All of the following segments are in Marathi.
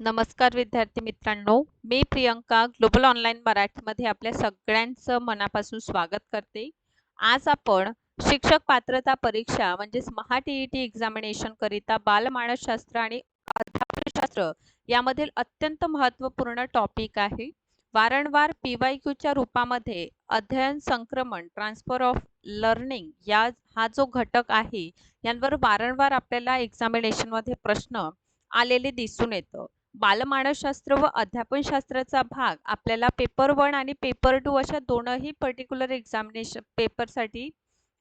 नमस्कार विद्यार्थी मित्रांनो मी प्रियंका ग्लोबल ऑनलाईन मराठीमध्ये आपल्या सगळ्यांचं मनापासून स्वागत करते. आज आपण शिक्षक पात्रता परीक्षा म्हणजेच Maha T E T examination करिता बालमानसशास्त्र आणि अध्यापनशास्त्र यामधील अत्यंत महत्त्वपूर्ण टॉपिक आहे. वारंवार पी वाय क्यूच्या रूपामध्ये अध्ययन संक्रमण ट्रान्सफर ऑफ लर्निंग या हा जो घटक आहे यांवर वारंवार आपल्याला एक्झामिनेशनमध्ये प्रश्न आलेले दिसून येतं. बालमानसशास्त्र व अध्यापनशास्त्राचा भाग आपल्याला पेपर वन आणि पेपर टू अशा दोनही पर्टिक्युलर एक्झामिनेशन पेपरसाठी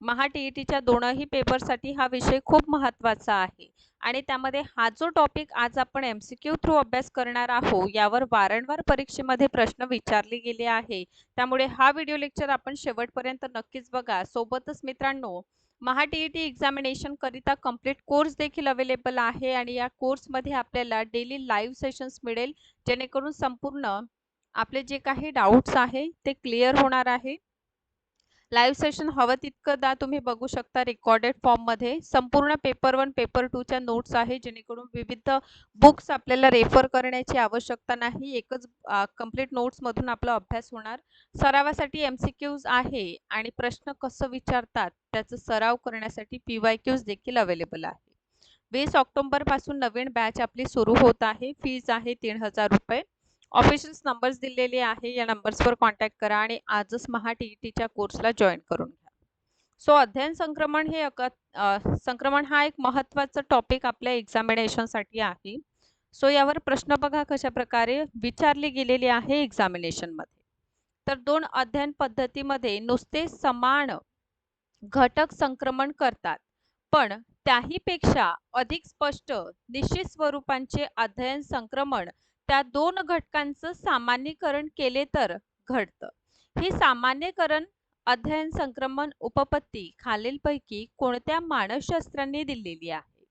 महा टी ई टीच्या दोनही पेपरसाठी हा विषय खूप महत्त्वाचा आहे. आणि त्यामध्ये हा जो टॉपिक आज आपण एम सी क्यू थ्रू अभ्यास करणार आहोत यावर वारंवार परीक्षेमध्ये प्रश्न विचारले गेले आहे. त्यामुळे हा व्हिडिओ लेक्चर आपण शेवटपर्यंत नक्कीच बघा. सोबतच मित्रांनो महा टी ई टी एक्झामिनेशनकरिता कंप्लीट कोर्स देखील अवेलेबल आहे आणि या कोर्समध्ये आपल्याला डेली लाईव्ह सेशन्स मिळेल जेणेकरून संपूर्ण आपले जे काही डाऊट्स आहे ते क्लिअर होणार आहे. लाईव्ह सेशन हवं तितकंदा तुम्ही बघू शकता रेकॉर्डेड फॉर्ममध्ये संपूर्ण पेपर वन पेपर टूच्या नोट्स आहे जेणेकरून विविध बुक्स आपल्याला रेफर करण्याची आवश्यकता नाही. एकच कंप्लीट नोट्समधून आपला अभ्यास होणार. सरावासाठी एम सी क्यूज आहे आणि प्रश्न कसं विचारतात त्याचा सराव करण्यासाठी पी वाय क्यूज देखील अवेलेबल आहे. वीस ऑक्टोबरपासून नवीन बॅच आपली सुरू होत आहे. फीज आहे तीन हजार रुपये. ऑफिशियल्स नंबर्स दिलेले आहे या नंबर्सवर कॉन्टॅक्ट करा आणि आजच महा टी ई टीच्या कोर्सला जॉईन करून घ्या. सो अध्ययन संक्रमण हे अक संक्रमण हा एक महत्त्वाचा टॉपिक आपल्या एक्झामिनेशनसाठी आहे. सो यावर प्रश्न बघा कशा प्रकारे विचारले गेलेले आहे एक्झामिनेशनमध्ये. तर दोन अध्ययन पद्धतीमध्ये नुसते समान घटक संक्रमण करतात पण त्याहीपेक्षा अधिक स्पष्ट निश्चित स्वरूपांचे अध्ययन संक्रमण त्या दोन घटकांचं सामान्यीकरण केले तर घडतं. हे सामान्यकरण अध्ययन संक्रमण उपपत्ती खालीलपैकी कोणत्या मानसशास्त्राने दिलेली आहे?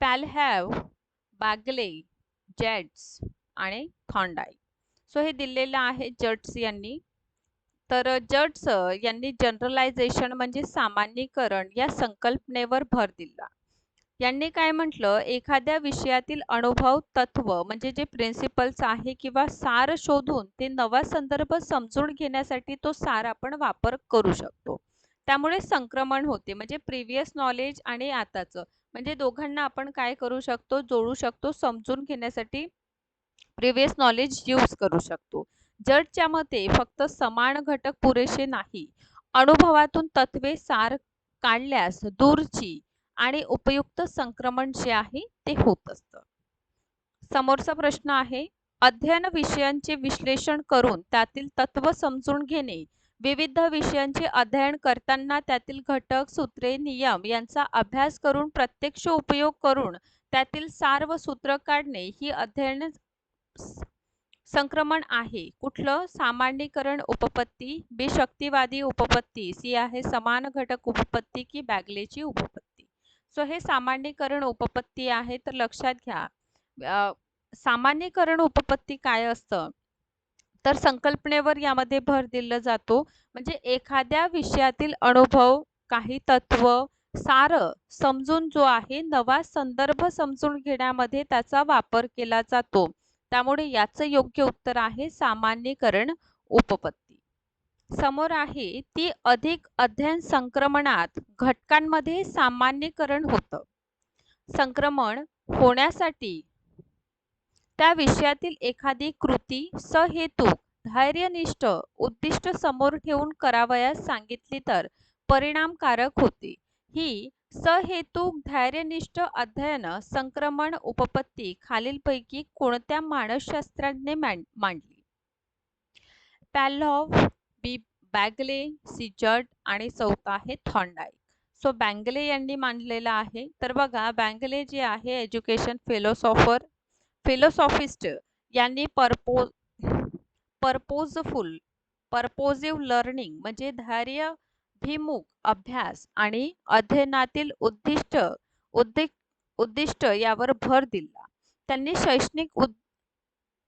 पॅलहॅव बॅगले जेट्स आणि थॉन्डाई. सो हे दिलेलं आहे जट्स यांनी. तर जट्स यांनी जनरलायझेशन म्हणजे सामान्यीकरण या संकल्पनेवर भर दिला. यांनी काय म्हटलं? एखाद्या विषयातील अनुभव तत्व म्हणजे जे प्रिन्सिपल्स आहे किंवा सार शोधून ते नवा संदर्भ समजून घेण्यासाठी तो सार आपण वापर करू शकतो. त्यामुळे संक्रमण होते. म्हणजे प्रिव्हियस नॉलेज आणि आताचं. म्हणजे दोघांना आपण काय करू शकतो? जोडू शकतो समजून घेण्यासाठी प्रिव्हियस नॉलेज यूज करू शकतो. जडच्या मते फक्त समान घटक पुरेसे नाही. अनुभवातून तत्वे सार काढल्यास दूरची आणि उपयुक्त संक्रमण जे आहे ते होत असतं. समोरचा प्रश्न आहे अध्ययन विषयांचे विश्लेषण करून त्यातील तत्व समजून घेणे विविध विषयांचे अध्ययन करताना त्यातील घटक सूत्रे नियम यांचा अभ्यास करून प्रत्यक्ष उपयोग करून त्यातील सार व सूत्र काढणे ही अध्ययन संक्रमण आहे. कुठलं? सामान्यीकरण उपपत्ती बेशक्तिवादी उपपत्ती सी आहे समान घटक उपपत्ती की बॅगलेची उपपत्ती? सो हे सामान्यीकरण उपपत्ती आहे तर लक्षात घ्या. सामान्यीकरण उपपत्ती काय असतं? तर संकल्पनेवर यामध्ये भर दिला जातो. म्हणजे एखाद्या विषयातील अनुभव काही तत्व सार समजून जो आहे नवा संदर्भ समजून घेण्यामध्ये त्याचा वापर केला जातो. त्यामुळे याचं योग्य उत्तर आहे सामान्यीकरण उपपत्ती. समोर आहे ती अधिक अध्ययन संक्रमणात घटकांमध्ये सामान्यीकरण होतं. संक्रमण होण्यासाठी त्या विषयातील एखादी कृती सहेतुक धैर्यनिष्ठ उद्दिष्ट समोर ठेवून करावयास सांगितली तर परिणामकारक होते. ही सहेतुक धैर्यनिष्ठ अध्ययन संक्रमण उपपत्ती खालीलपैकी कोणत्या मानसशास्त्राने मांडली? पॅलॉव बॅगले सिजर्ट आणि चौथा आहे थॉन्डाईक. सो बँगले यांनी मांडलेला आहे. तर बघा बँगले जे आहे एज्युकेशन फिलॉसॉफर फिलॉसॉफिस्ट यांनी परपो पर्पोजफुल पर्पोजिव्ह लर्निंग म्हणजे धैर्य भिमुख अभ्यास आणि अध्ययनातील उद्दिष्ट उद्दि उद्दिष्ट यावर भर दिला. त्यांनी शैक्षणिक उद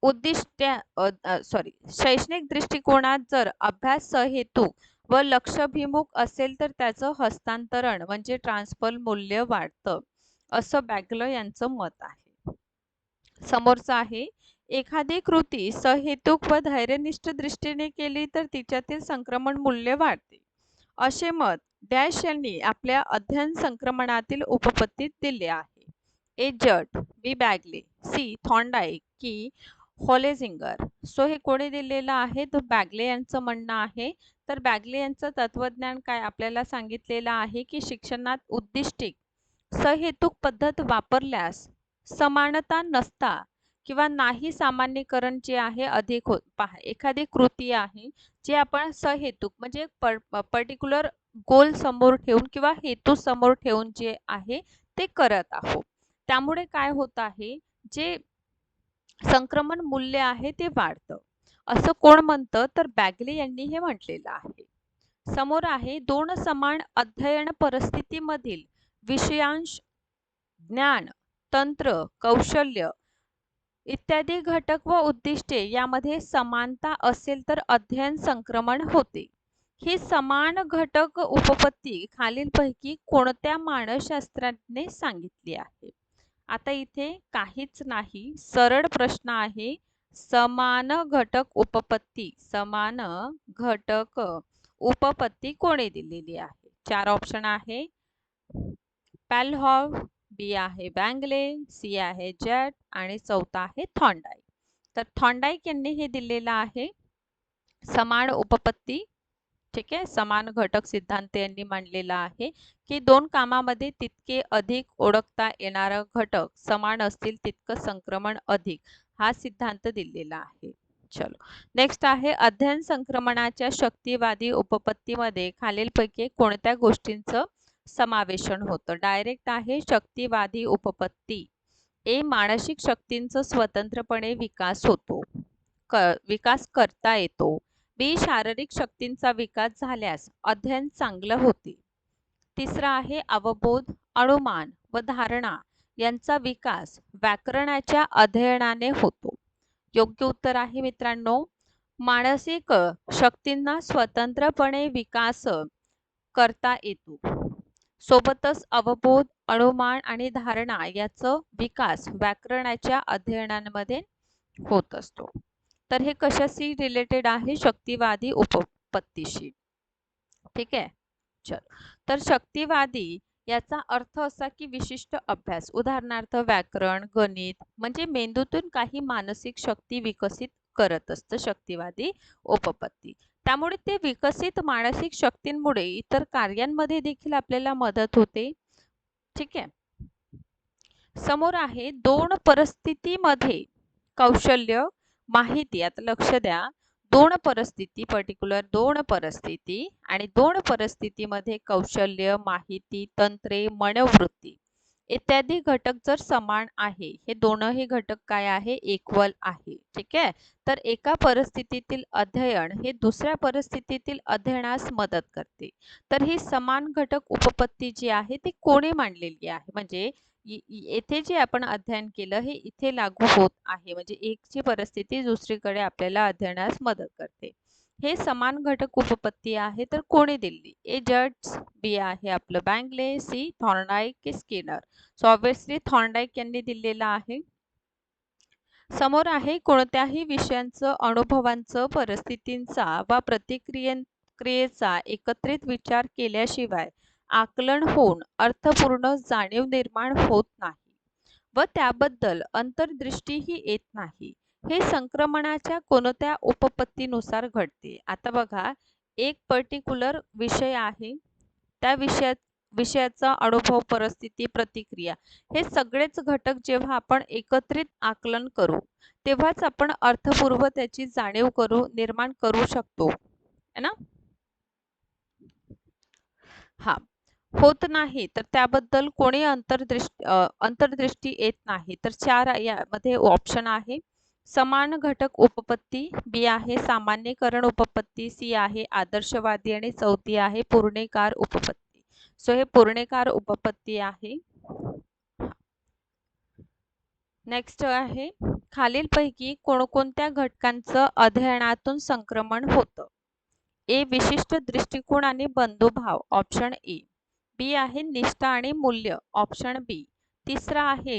उद्दिष्ट सॉरी शैक्षणिक दृष्टिकोनात जर अभ्यास हेतू व लक्षभिमुख असेल तर त्याचं हस्तांतरण म्हणजे ट्रान्सफर मूल्य वाढतं असं बॅगल यांचं मत आहे. समोरचं आहे एखादी कृती सहेतुक व धैर्यनिष्ठ दृष्टीने केली तर तिच्यातील संक्रमण मूल्य वाढते. असे मत डॅश यांनी आपल्या अध्ययन संक्रमणातील उपपत्तीत दिले आहे. ए जट बी बॅगले सी थॉन्डाईक की हॉलेझिंगर. सो हे कोणी दिलेलं आहे? तर बॅगले यांचं म्हणणं आहे. तर बॅगले यांचं तत्वज्ञान काय? आपल्याला सांगितलेलं आहे की शिक्षणात उद्दिष्टिक सहेतुक पद्धत वापरल्यास समानता नसता किंवा नाही सामान्यीकरण जे आहे अधिक होत. पहा एखादी कृती आहे जे आपण सहेतुक म्हणजे पर्टिक्युलर गोल समोर ठेवून किंवा हेतू समोर ठेवून जे आहे ते करत आहोत. त्यामुळे काय होत आहे? जे संक्रमण मूल्य आहे ते वाढतं. असं कोण म्हणतं? तर बॅगले यांनी हे म्हटलेलं आहे. समोर आहे दोन समान अध्ययन परिस्थितीमधील विषयांश ज्ञान तंत्र कौशल्य इत्यादी घटक व उद्दिष्टे यामध्ये समानता असेल तर अध्ययन संक्रमण होते. ही समान घटक उपपत्ती खालीलपैकी कोणत्या मानसशास्त्राने सांगितली आहे? आता इथे काहीच नाही. सरळ प्रश्न आहे समान घटक उपपत्ती समान घटक उपपत्ती कोणी दिलेली आहे? चार ऑप्शन आहे. पॅलहॉव बी आहे बँगले सी आहे जेट आणि चौथा आहे थॉन्डाईक तर थॉन्डाईक यांनी हे दिलेलं आहे. समान उपपत्ती ठीक आहे. समान घटक सिद्धांत यांनी मांडलेला आहे की दोन कामामध्ये तितके अधिक ओळखता येणारा घटक समान असतील तितकं संक्रमण अधिक हा सिद्धांत दिलेला आहे. चलो. नेक्स्ट आहे अध्ययन संक्रमणाच्या शक्तिवादी उपपत्तीमध्ये खालीलपैकी कोणत्या गोष्टींचं समावेशन होतं? डायरेक्ट आहे शक्तिवादी उपपत्ती. ए मानसिक शक्तींचं स्वतंत्रपणे विकास होतो. क विकास करता येतो. बी शारीरिक शक्तींचा विकास झाल्यास अध्ययन चांगलं होते. तिसरा आहे अवबोध अनुमान व धारणा यांचा विकास व्याकरणाच्या अध्ययनाने होतो. योग्य उत्तर आहे मित्रांनो मानसिक शक्तींना स्वतंत्रपणे विकास करता येतो. सोबतच अवबोध अनुमान आणि धारणा याचं विकास व्याकरणाच्या अध्ययनांमध्ये होत असतो. तर हे कशाशी रिलेटेड आहे? शक्तिवादी उपपत्तीशी. ठीक आहे? चल. तर शक्तिवादी याचा अर्थ असा की विशिष्ट अभ्यास उदाहरणार्थ व्याकरण गणित म्हणजे मेंदूतून काही मानसिक शक्ती विकसित करत असतं शक्तिवादी उपपत्ती. त्यामुळे ते विकसित मानसिक शक्तींमुळे इतर कार्यांमध्ये देखील आपल्याला मदत होते. ठीक आहे? समोर आहे दोन परिस्थितीमध्ये कौशल्य माहिती आता लक्ष द्या. दोन परिस्थिती पर्टिक्युलर दोन परिस्थिती आणि दोन परिस्थितीमध्ये कौशल्य माहिती तंत्रे मनोवृत्ती इत्यादी घटक जर समान आहे हे दोनही घटक काय आहे? इक्वल आहे. ठीक आहे? तर एका परिस्थितीतील अध्ययन हे दुसऱ्या परिस्थितीतील अध्ययनास मदत करते. तर ही समान घटक उपपत्ती जी आहे ती कोणी मांडलेली आहे? म्हणजे येथे जे आपण अध्ययन केलं हे इथे लागू होत आहे. म्हणजे एकची परिस्थिती दुसरीकडे आपल्याला अध्ययनास मदत करते. हे समान घटक उपपत्ती आहे तर कोणी दिली ए जट्स बी आहे आपलं Bagley C Thorndike Skinner. So obviously Thorndike यांनी दिलेला आहे. समोर आहे कोणत्याही विषयांचं अनुभवांचं परिस्थितींचा वा प्रतिक्रिये क्रियेचा एकत्रित विचार केल्याशिवाय आकलन होऊन अर्थपूर्ण जाणीव निर्माण होत नाही व त्याबद्दल अंतर्दृष्टीही येत नाही. हे संक्रमणाच्या कोणत्या उपपत्तीनुसार घडते? आता बघा एक पर्टिक्युलर विषय आहे. त्या विषयात विषयाचा अनुभव परिस्थिती प्रतिक्रिया हे सगळेच घटक जेव्हा आपण एकत्रित आकलन करू तेव्हाच आपण अर्थपूर्व त्याची जाणीव करू निर्माण करू शकतो. है ना? हा. होत नाही तर त्याबद्दल कोणी अंतर्दृष्टी अंतर्दृष्टी येत नाही. तर चार यामध्ये ऑप्शन आहे. समान घटक उपपत्ती बी आहे सामान्यकरण उपपत्ती सी आहे आदर्शवादी आणि चौथी आहे पूर्णेकार उपपत्ती. सो हे पूर्णेकार उपपत्ती आहे. नेक्स्ट आहे खालीलपैकी कोणकोणत्या घटकांचं अध्ययनातून संक्रमण होतं? ए विशिष्ट दृष्टिकोन आणि बंधुभाव. ऑप्शन ए बी आहे निष्ठा आणि मूल्य ऑप्शन बी तिसरा आहे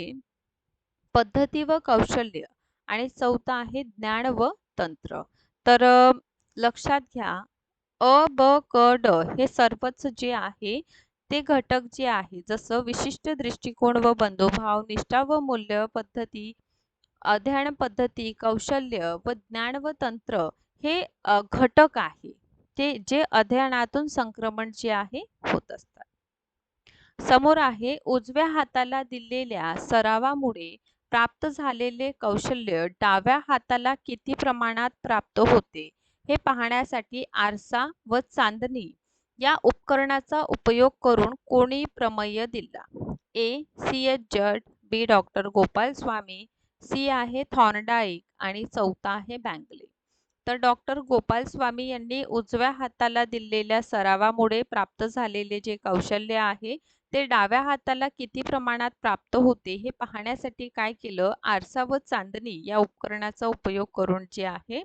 पद्धती व कौशल्य आणि चौथा आहे ज्ञान व तंत्र. तर लक्षात घ्या अ ब क ड हे सर्वच जे आहे ते घटक जे आहे जसं विशिष्ट दृष्टिकोन व बंधुभाव निष्ठा व मूल्य पद्धती अध्ययन पद्धती कौशल्य व ज्ञान व तंत्र हे घटक आहे. ते जे अध्ययनातून संक्रमण जे आहे होत असतात. समोर आहे उजव्या हाताला दिलेल्या सरावामुळे प्राप्त झालेले कौशल्य डाव्या हाताला किती प्रमाणात प्राप्त होते हे पाहण्यासाठी आरसा व चांदणी या उपकरणाचा उपयोग करून कोणी प्रमेय दिला? A. C. H Judd B. Doctor Gopal Swami C. आहे थॉर्नडाईक आणि चौथा आहे बँगले. तर डॉक्टर गोपाल स्वामी यांनी उजव्या हाताला दिलेल्या सरावामुळे प्राप्त झालेले जे कौशल्य आहे ते डाव्या हाताला किती प्रमाणात प्राप्त होते हे पाहण्यासाठी काय केलं? आरसा व चांदणी या उपकरणाचा उपयोग करून जे आहे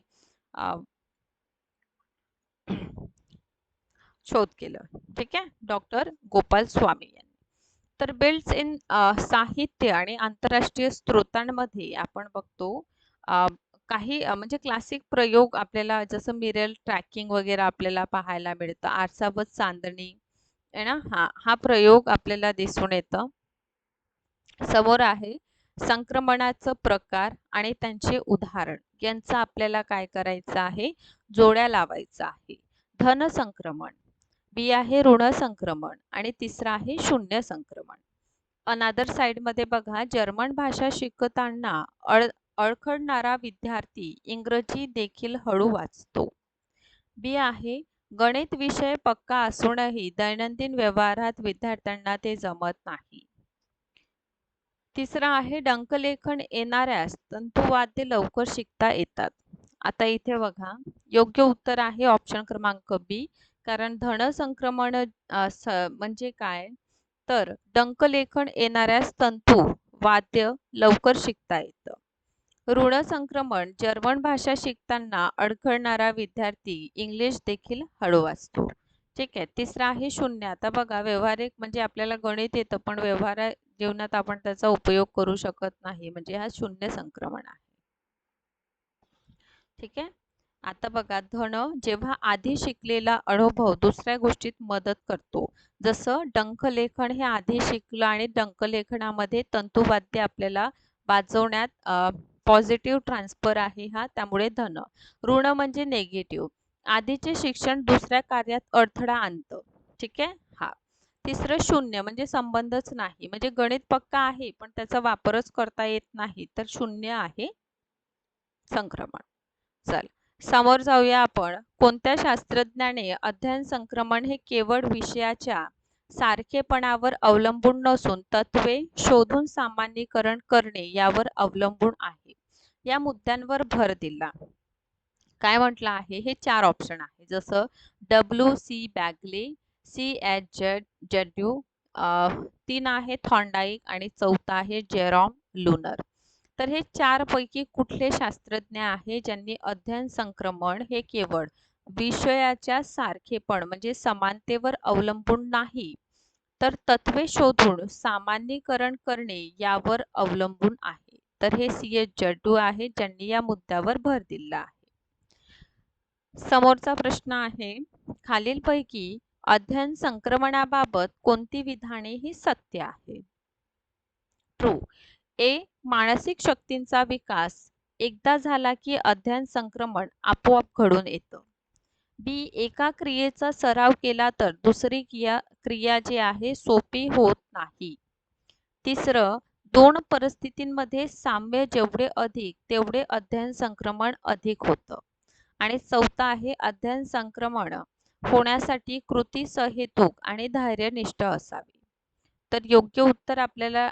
शोध केलं. ठीक आहे? डॉक्टर गोपाल स्वामी यांनी. तर बिल्ड्स इन साहित्य आणि आंतरराष्ट्रीय स्त्रोतांमध्ये आपण बघतो काही म्हणजे क्लासिक प्रयोग आपल्याला जसं मिरल ट्रॅकिंग वगैरे आपल्याला पाहायला मिळतं. आरसा व चांदणी आहे ना? हा हा प्रयोग आपल्याला दिसून येतं. समोर आहे संक्रमणाचं प्रकार आणि त्यांचे उदाहरण. यांचा आपल्याला काय करायचं आहे? जोड्या लावायचं आहे. धन संक्रमण. बी आहे ऋण संक्रमण आणि तिसरा आहे शून्य संक्रमण. अनादर साईडमध्ये बघा जर्मन भाषा शिकताना अळ अडखडणारा विद्यार्थी इंग्रजी देखील हळू वाचतो. बी आहे गणित विषय पक्का असूनही दैनंदिन व्यवहारात विद्यार्थ्यांना ते जमत नाही. तिसरा आहे डंकलेखन येणाऱ्यास तंतुवाद्य लवकर शिकता येतात. आता इथे बघा योग्य उत्तर आहे ऑप्शन क्रमांक बी कारण धन संक्रमण म्हणजे काय? तर डंकलेखन येणाऱ्यास तंतू वाद्य लवकर शिकता येतं. ऋण संक्रमण जर्मन भाषा शिकताना अडखळणारा विद्यार्थी इंग्लिश देखील हळू वाचतो. ठीक आहे तिसरा आहे शून्य. आता बघा व्यवहारिक म्हणजे आपल्याला गणित येतं पण व्यवहार जीवनात आपण त्याचा उपयोग करू शकत नाही. म्हणजे हा शून्य संक्रमण आहे. ठीक आहे? आता बघा धन जेव्हा आधी शिकलेला अनुभव दुसऱ्या गोष्टीत मदत करतो. जसं डंखलेखन हे आधी शिकलं आणि डंखलेखनामध्ये तंतुवाद्य आपल्याला वाजवण्यात पॉझिटिव्ह ट्रान्सफर आहे हा त्यामुळे धन. ऋण म्हणजे नेगेटिव्ह आधीचे शिक्षण दुसऱ्या कार्यात अडथळा आणतं. ठीक आहे? हा. तिसरं शून्य म्हणजे संबंधच नाही. म्हणजे गणित पक्का आहे पण त्याचा वापरच करता येत नाही. तर शून्य आहे संक्रमण. चल. समोर जाऊया आपण. कोणत्या शास्त्रज्ञाने अध्ययन संक्रमण हे केवळ विषयाच्या सारखेपणावर अवलंबून नसून तत्वे शोधून सामान्यीकरण करणे यावर अवलंबून आहे. या मुद्द्यांवर भर दिला. काय म्हटलं आहे? हे चार ऑप्शन आहे. जसं W C Bagley C H Judd जेड्यू तीन आहे थॉन्डाईक आणि चौथा आहे जेरॉम लुनर. तर हे चार पैकी कुठले शास्त्रज्ञ आहे ज्यांनी अध्ययन संक्रमण हे केवळ विषयाच्या सारखेपण म्हणजे समानतेवर अवलंबून नाही तर तत्वे शोधून सामान्यीकरण करणे यावर अवलंबून आहे. तर हे सी. एस. जड्डू आहे ज्यांनी या मुद्द्यावर भर दिला आहे. समोरचा प्रश्न आहे खालीलपैकी अध्ययन संक्रमणाबाबत कोणती विधाने ही सत्य आहे? ट्रू. ए. मानसिक शक्तींचा विकास. एकदा झाला की अध्ययन संक्रमण आपोआप घडून येतं. बी एका क्रियेचा सराव केला तर दुसरी क्रिया क्रिया जी आहे सोपी होत नाही. तिसरं दोन परिस्थितींमध्ये साम्य जेवढे अधिक तेवढे अध्ययन संक्रमण अधिक होतं. आणि चौथा आहे अध्ययन संक्रमण होण्यासाठी कृती सहेतुक आणि धैर्यनिष्ठ असावी. तर योग्य उत्तर आपल्याला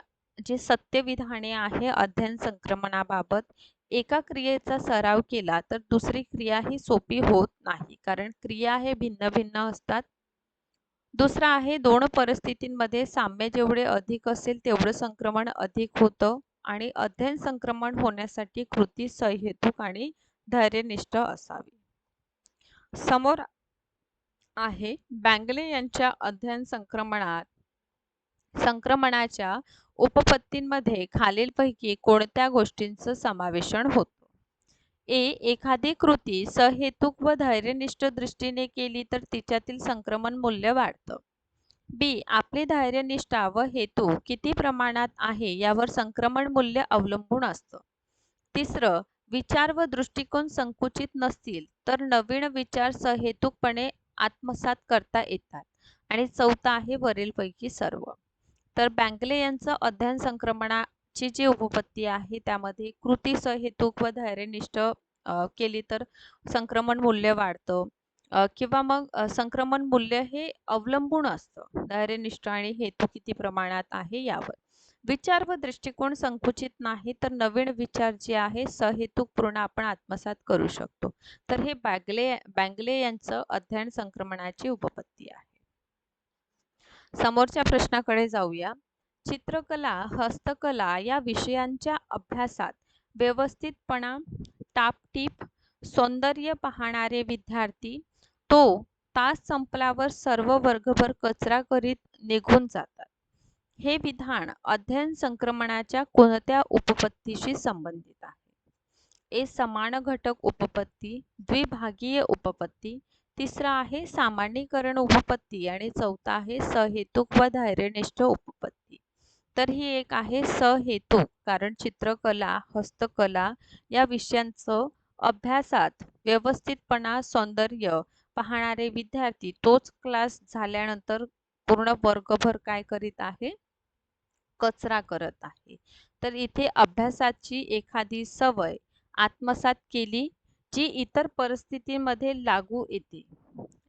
जे सत्य विधाने आहे अध्ययन संक्रमणाबाबत एका क्रियेचा सराव केला तर दुसरी क्रिया ही सोपी होत नाही. कारण क्रिया हे भिन्न भिन्न असतात. दुसरा आहे दोन परिस्थितींमध्ये साम्य जेवढे अधिक असेल तेवढं संक्रमण अधिक होतं आणि अध्ययन संक्रमण होण्यासाठी कृती सहेतुक आणि धैर्यनिष्ठ असावी. समोर आहे बँगले यांच्या अध्ययन संक्रमणात संक्रमणाच्या उपपत्तींमध्ये खालीलपैकी कोणत्या गोष्टींचं समावेशन होतं? ए एखादी कृती सहेतुक व धैर्यनिष्ठ दृष्टीने केली तर तिच्यातील संक्रमण मूल्य वाढतं. बी आपली धैर्यनिष्ठा व हेतू किती प्रमाणात आहे यावर संक्रमण मूल्य अवलंबून असतं. तिसरं विचार व दृष्टिकोन संकुचित नसतील तर नवीन विचार सहेतुकपणे आत्मसात करता येतात. आणि चौथा आहे वरीलपैकी सर्व. तर बँकले यांचं अध्ययन संक्रमणाची जी उपपत्ती आहे त्यामध्ये कृती सहेतुक व धैर्यनिष्ठ केली तर संक्रमण मूल्य वाढतं. किंवा मग संक्रमण मूल्य हे अवलंबून असतं. धैर्यनिष्ठ आणि हेतू किती प्रमाणात आहे यावर. विचार व दृष्टिकोन संकुचित नाही तर नवीन विचार जे आहे सहेतुकपूर्ण आपण आत्मसात करू शकतो. तर हे बॅगले बँगले यांचं अध्ययन संक्रमणाची उपपत्ती आहे. समोरच्या प्रश्नाकडे जाऊया. चित्रकला हस्तकला या विषयांच्या अभ्यासात व्यवस्थितपणा टापटीप सौंदर्य पाहणारे विद्यार्थी तो तास संपल्यावर सर्व वर्गभर कचरा करीत निघून जातात. हे विधान अध्ययन संक्रमणाच्या कोणत्या उपपत्तीशी संबंधित आहे? ए समान घटक उपपत्ती द्विभागीय उपपत्ती तिसरा आहे सामान्यीकरण उपपत्ती आणि चौथा आहे सहेतुक व धैर्यनिष्ठ उपपत्ती. तर ही एक आहे सहेतुक कारण चित्रकला हस्तकला या विषयांचं अभ्यासात व्यवस्थितपणा सौंदर्य पाहणारे विद्यार्थी तोच क्लास झाल्यानंतर पूर्ण वर्गभर काय करीत आहे? कचरा करत आहे. तर इथे अभ्यासाची एखादी सवय आत्मसात केली जी इतर परिस्थितीमध्ये लागू येते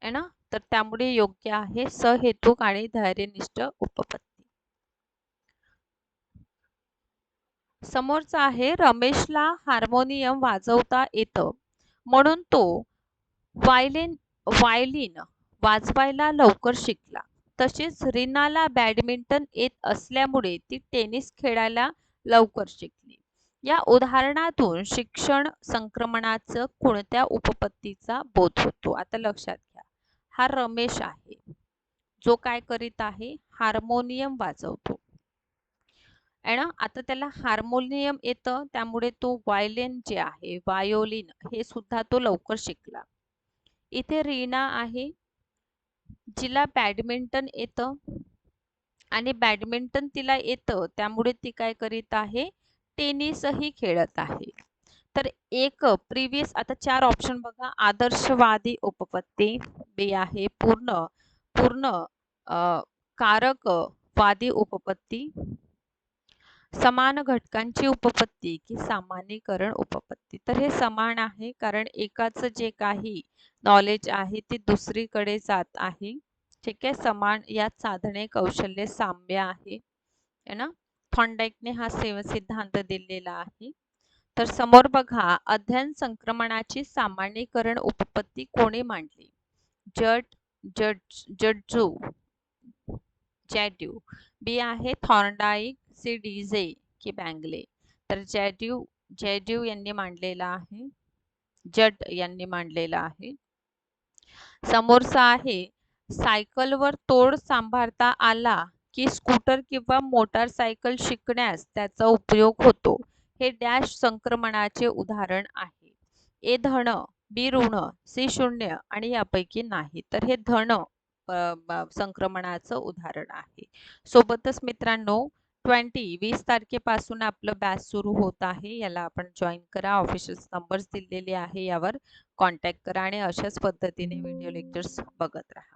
है ना? तर त्यामुळे योग्य आहे सहेतुक आणि धैर्यनिष्ठ उपपत्ती. समोरचा आहे रमेशला हार्मोनियम वाजवता येतं म्हणून तो वायलिन वायलिन वाजवायला लवकर शिकला. तसेच रीनाला बॅडमिंटन येत असल्यामुळे ती टेनिस खेळायला लवकर शिकली. या उदाहरणातून शिक्षण संक्रमणाचं कोणत्या उपपत्तीचा बोध होतो? आता लक्षात घ्या. हा रमेश आहे. जो काय करीत आहे? हार्मोनियम वाजवतो. आता त्याला हार्मोनियम येतं. त्यामुळे तो वायलिन जे आहे वायोलिन हे सुद्धा तो लवकर शिकला. इथे रीना आहे. जिला बॅडमिंटन येतं. आणि बॅडमिंटन तिला येतं. त्यामुळे ती काय करीत आहे? टेनिसही खेळत आहे. तर एक प्रिव्हियस आता चार ऑप्शन बघा. आदर्शवादी उपपत्ती बी आहे. पूर्ण पूर्ण कारक वादी उपपत्ती. समान घटकांची उपपत्ती की सामान्यीकरण उपपत्ती. तर हे समान आहे कारण एकाच जे काही नॉलेज आहे ते दुसरीकडे जात आहे. ठीक आहे? समान यात साधने कौशल्य साम्य आहे. ना? थॉन्डाईकने हा सेव सिद्धांत दिलेला आहे. तर समोर बघा अध्ययन संक्रमणाची सामान्यीकरण उपपत्ती कोणी मांडली? जट जड जड्जू जॅड्यू. बी आहे थॉर्नडाईक सी डीजे की बँगले. तर जॅड्यू जॅड्यू यांनी मांडलेला आहे. जट यांनी मांडलेला आहे. समोरचा आहे सायकलवर तोड सांभाळता आला की स्कूटर किंवा मोटारसायकल शिकण्यास त्याचा उपयोग होतो. हे डॅश संक्रमणाचे उदाहरण आहे. ए धन बी ऋण सी शून्य आणि यापैकी नाही. तर हे धन संक्रमणाचं उदाहरण आहे. सोबतच मित्रांनो ट्वेंटी वीस तारखेपासून आपलं बॅच सुरू होत आहे. याला आपण जॉईन करा. ऑफिशियल नंबर्स दिलेले आहे यावर कॉन्टॅक्ट करा आणि अशाच पद्धतीने व्हिडिओ लेक्चर्स बघत राहा.